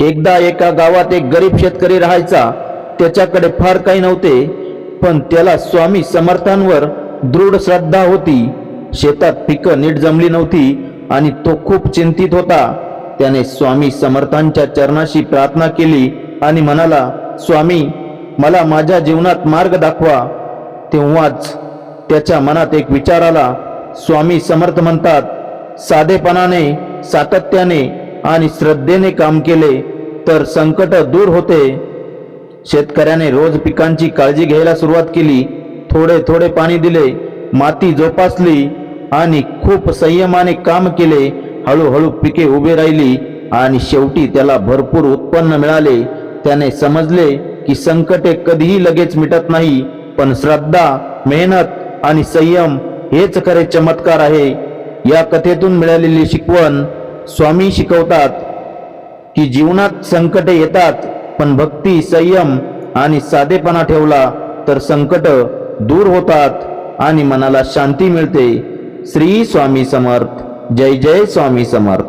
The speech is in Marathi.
एकदा एका गावात एक गरीब शेतकरी राहायचा त्याच्याकडे फार काही नव्हते पण त्याला स्वामी समर्थांवर दृढ श्रद्धा होती. शेतात पिकं नीट जमली नव्हती आणि तो खूप चिंतित होता. त्याने स्वामी समर्थांच्या चरणाशी प्रार्थना केली आणि म्हणाला स्वामी मला माझ्या जीवनात मार्ग दाखवा. तेव्हाच त्याच्या मनात एक विचार आला. स्वामी समर्थ म्हणतात साधेपणाने सातत्याने आणि श्रद्धेने काम केले तर संकट दूर होते. शेतकऱ्याने रोज पिकांची काळजी घ्यायला सुरुवात केली थोडे थोडे पाणी दिले माती जोपासली आणि खूप संयमाने काम केले. हळूहळू पिके उभी राहिली आणि शेवटी त्याला भरपूर उत्पन्न मिळाले. त्याने समजले की संकटे कधीही लगेच मिटत नाही पण श्रद्धा मेहनत आणि संयम हेच खरे चमत्कार आहे. या कथेतून मिळालेली शिकवण स्वामी शिकवतात की जीवनात संकटे येतात पण भक्ती संयम आणि साधेपणा ठेवला तर संकट दूर होतात आणि मनाला शांती मिळते. श्री स्वामी समर्थ. जय जय स्वामी समर्थ.